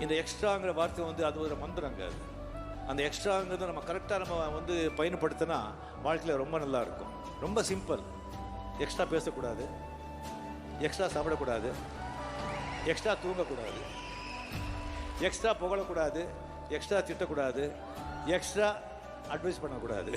இந்த எக்ஸ்ட்ராங்கிற வார்த்தை வந்து அது ஒரு மந்திரங்க அது அந்த எக்ஸ்ட்ராங்கிறத நம்ம கரெக்டாக நம்ம வந்து பயன்படுத்தினா வாழ்க்கையில் ரொம்ப நல்லா இருக்கும். ரொம்ப சிம்பிள் எக்ஸ்ட்ரா பேசக்கூடாது. எக்ஸ்ட்ரா சாப்பிடக்கூடாது. எக்ஸ்ட்ரா தூங்கக்கூடாது. எக்ஸ்ட்ரா புகழக்கூடாது. எக்ஸ்ட்ரா திட்டக்கூடாது. எக்ஸ்ட்ரா அட்வைஸ் பண்ணக்கூடாது.